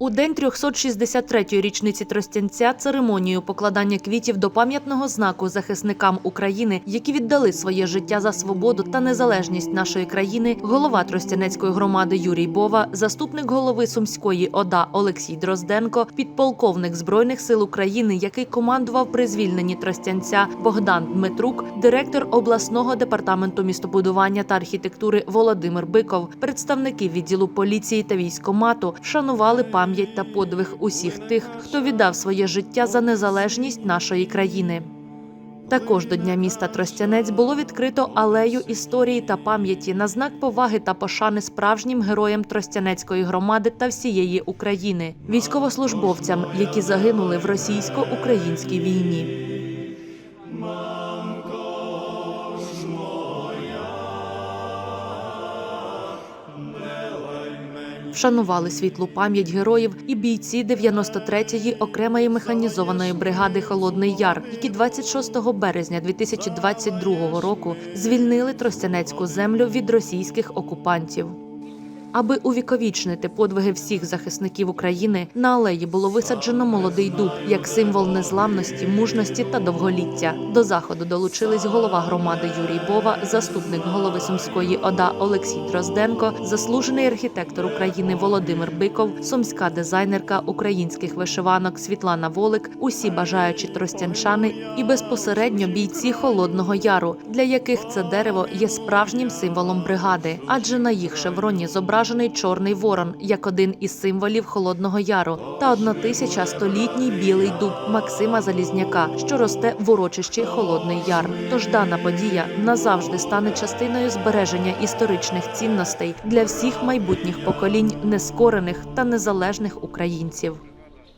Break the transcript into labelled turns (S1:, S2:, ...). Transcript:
S1: У день 363-ї річниці Тростянця церемонію покладання квітів до пам'ятного знаку захисникам України, які віддали своє життя за свободу та незалежність нашої країни, голова Тростянецької громади Юрій Бова, заступник голови Сумської ОДА Олексій Дрозденко, підполковник збройних сил України, який командував при звільненні Тростянця Богдан Дмитрук, директор обласного департаменту містобудування та архітектури Володимир Биков, представники відділу поліції та військомату вшанували пам'ять та подвиг усіх тих, хто віддав своє життя за незалежність нашої країни. Також до Дня міста Тростянець було відкрито алею історії та пам'яті на знак поваги та пошани справжнім героям Тростянецької громади та всієї України, військовослужбовцям, які загинули в російсько-українській війні. Вшанували світлу пам'ять героїв і бійці 93-ї окремої механізованої бригади Холодний Яр, які 26 березня 2022 року звільнили Тростянецьку землю від російських окупантів. Аби увіковічнити подвиги всіх захисників України, на алеї було висаджено молодий дуб як символ незламності, мужності та довголіття. До заходу долучились голова громади Юрій Бова, заступник голови Сумської ОДА Олексій Дрозденко, заслужений архітектор України Володимир Биков, сумська дизайнерка українських вишиванок Світлана Волик, усі бажаючі тростянчани і безпосередньо бійці Холодного Яру, для яких це дерево є справжнім символом бригади, адже на їх шевроні зображений чорний ворон як один із символів Холодного Яру та 1100-літній білий дуб Максима Залізняка, що росте в урочищі Холодний Яр. Тож дана подія назавжди стане частиною збереження історичних цінностей для всіх майбутніх поколінь нескорених та незалежних українців.